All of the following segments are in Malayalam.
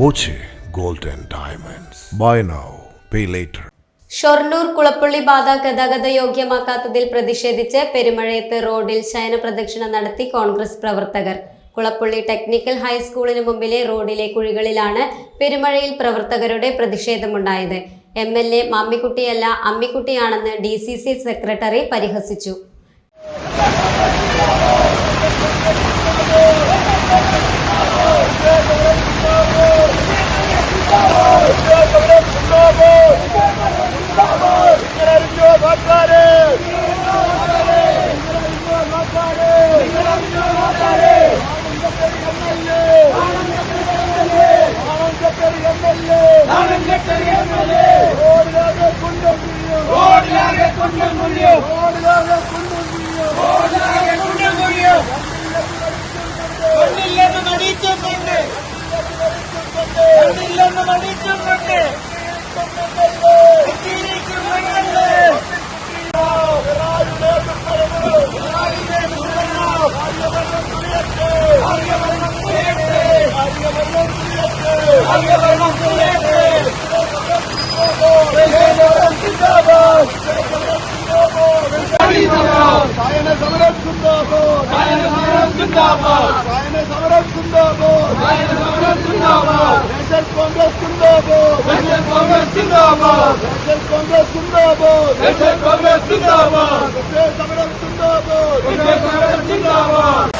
Boche gold and diamonds. Buy now pay later Shoranur Kulappully പാത ഗതാഗത യോഗ്യമാക്കാത്തതിൽ പ്രതിഷേധിച്ച് പെരുമഴയത്ത് റോഡിൽ ശയന പ്രദക്ഷിണം നടത്തി കോൺഗ്രസ് പ്രവർത്തകർ. കുളപ്പള്ളി ടെക്നിക്കൽ ഹൈസ്കൂളിന് മുമ്പിലെ റോഡിലെ കുഴികളിലാണ് പെരുമഴയിൽ പ്രവർത്തകരുടെ പ്രതിഷേധമുണ്ടായത്. എം എൽ എ മമ്മിക്കുട്ടിയല്ല അമ്മിക്കുട്ടിയാണെന്ന് ഡി സി സി സെക്രട്ടറി പരിഹസിച്ചു. ఎమ్మెల్యే സിന്ദാബാദ് സായന സമരം സിന്ദാബാദ് സായന സമരം സിന്ദാബാദ് നാഷണൽ കോൺഗ്രസ് സിന്ദാബാദ് നാഷണൽ കോൺഗ്രസ് സിന്ദാബാദ് നാഷണൽ കോൺഗ്രസ് സിന്ദാബാദ് നാഷണൽ കോൺഗ്രസ് സിന്ദാബാദ് നാഷണൽ സമരം സിന്ദാബാദ് നാഷണൽ സമരം സിന്ദാബാദ്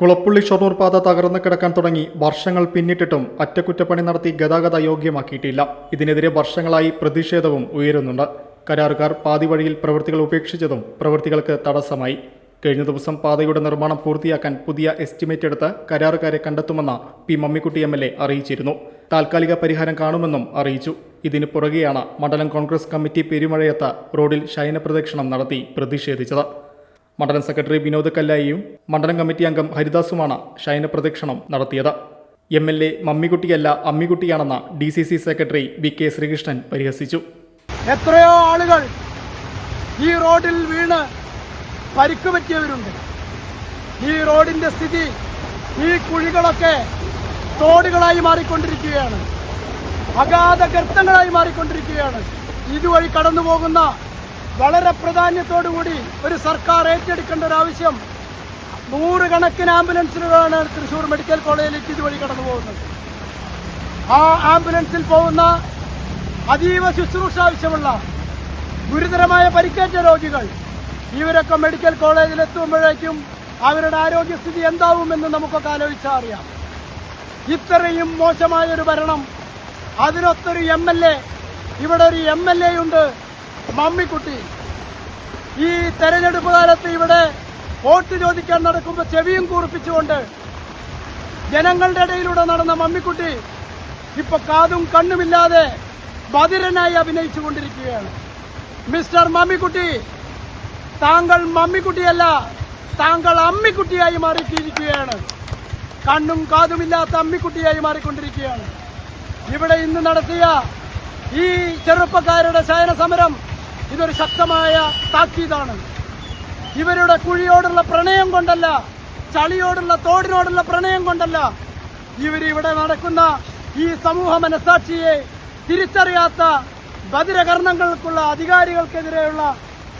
നടിച്ചുകൊണ്ട് ഷൊർണൂർ പാത തകർന്നു കിടക്കാൻ തുടങ്ങി. വർഷങ്ങൾ പിന്നിട്ടിട്ടും അറ്റകുറ്റപ്പണി നടത്തി ഗതാഗത യോഗ്യമാക്കിയിട്ടില്ല. ഇതിനെതിരെ വർഷങ്ങളായി പ്രതിഷേധവും ഉയരുന്നുണ്ട്. കരാറുകാർ പാതി വഴിയിൽ പ്രവൃത്തികൾ ഉപേക്ഷിച്ചതും പ്രവൃത്തികൾക്ക് തടസ്സമായി. കഴിഞ്ഞ ദിവസം പാതയുടെ നിർമ്മാണം പൂർത്തിയാക്കാൻ പുതിയ എസ്റ്റിമേറ്റ് എടുത്ത് കരാറുകാരെ കണ്ടെത്തുമെന്ന് P Mammikutty M L A അറിയിച്ചിരുന്നു. താൽക്കാലിക പരിഹാരം കാണുമെന്നും അറിയിച്ചു. ഇതിനു പുറകെയാണ് മണ്ഡലം കോൺഗ്രസ് കമ്മിറ്റി പെരുമഴയത്ത് റോഡിൽ ശയന പ്രദക്ഷിണം നടത്തി പ്രതിഷേധിച്ചത്. മണ്ഡലം സെക്രട്ടറി വിനോദ് കല്ലായിയും മണ്ഡലം കമ്മിറ്റി അംഗം ഹരിദാസുമാണ് ശയന പ്രദക്ഷിണം നടത്തിയത്. എം എൽ എ മമ്മിക്കുട്ടിയല്ല അമ്മിക്കുട്ടിയാണെന്ന് D C C secretary V K Sreekrishnan പരിഹസിച്ചു. എത്രയോ ആളുകൾ ഈ റോഡിൽ വീണ് പരിക്ക് പറ്റിയവരുണ്ട്. ഈ റോഡിന്റെ സ്ഥിതി ഈ കുഴികളൊക്കെ തോടുകളായി മാറിക്കൊണ്ടിരിക്കുകയാണ്. അഗാധ ഗർത്തങ്ങളായി മാറിക്കൊണ്ടിരിക്കുകയാണ്. ഇതുവഴി കടന്നു പോകുന്ന വളരെ പ്രാധാന്യത്തോടുകൂടി ഒരു സർക്കാർ ഏറ്റെടുക്കേണ്ട ഒരു ആവശ്യം നൂറുകണക്കിന് ആംബുലൻസുകളാണ് തൃശൂർ മെഡിക്കൽ കോളേജിലേക്ക് ഇതുവഴി കടന്നു പോകുന്നത് ആ ആംബുലൻസിൽ പോകുന്ന അതീവ ശുശ്രൂഷ ആവശ്യമുള്ള ഗുരുതരമായ പരിക്കേറ്റ രോഗികൾ ഇവരൊക്കെ മെഡിക്കൽ കോളേജിൽ എത്തുമ്പോഴേക്കും അവരുടെ ആരോഗ്യസ്ഥിതി എന്താവുമെന്ന് നമുക്കൊക്കെ ആലോചിച്ചാൽ അറിയാം. ഇത്രയും മോശമായൊരു ഭരണം അതിനൊത്തൊരു എം എൽ എ ഇവിടെ ഒരു എം എൽ എ ഉണ്ട് മമ്മിക്കുട്ടി. ഈ തെരഞ്ഞെടുപ്പ് കാലത്ത് ഇവിടെ വോട്ട് ചോദിക്കാൻ നടക്കുമ്പോൾ ചെവിയും കൂർപ്പിച്ചുകൊണ്ട് ജനങ്ങളുടെ ഇടയിലൂടെ നടന്ന മമ്മിക്കുട്ടി ഇപ്പൊ കാതും കണ്ണുമില്ലാതെ ബധിരനായി അഭിനയിച്ചു കൊണ്ടിരിക്കുകയാണ് മിസ്റ്റർ മമ്മിക്കുട്ടി താങ്കൾ മമ്മിക്കുട്ടിയല്ല താങ്കൾ അമ്മിക്കുട്ടിയായി മാറിയിരിക്കുകയാണ് കണ്ണും കാതുമില്ലാത്ത അമ്മിക്കുട്ടിയായി മാറിക്കൊണ്ടിരിക്കുകയാണ്. ഇവിടെ ഇന്ന് നടത്തിയ ഈ ചെറുപ്പക്കാരുടെ ശയന സമരം ഇതൊരു ശക്തമായ താക്കീതാണ്. ഇവരുടെ കുഴിയോടുള്ള പ്രണയം കൊണ്ടല്ല ചളിയോടുള്ള തോടിനോടുള്ള പ്രണയം കൊണ്ടല്ല ഇവരിവിടെ നടക്കുന്ന ഈ സമൂഹ മനസാക്ഷിയെ തിരിച്ചറിയാത്ത ബദിരകർണങ്ങൾക്കുള്ള അധികാരികൾക്കെതിരെയുള്ള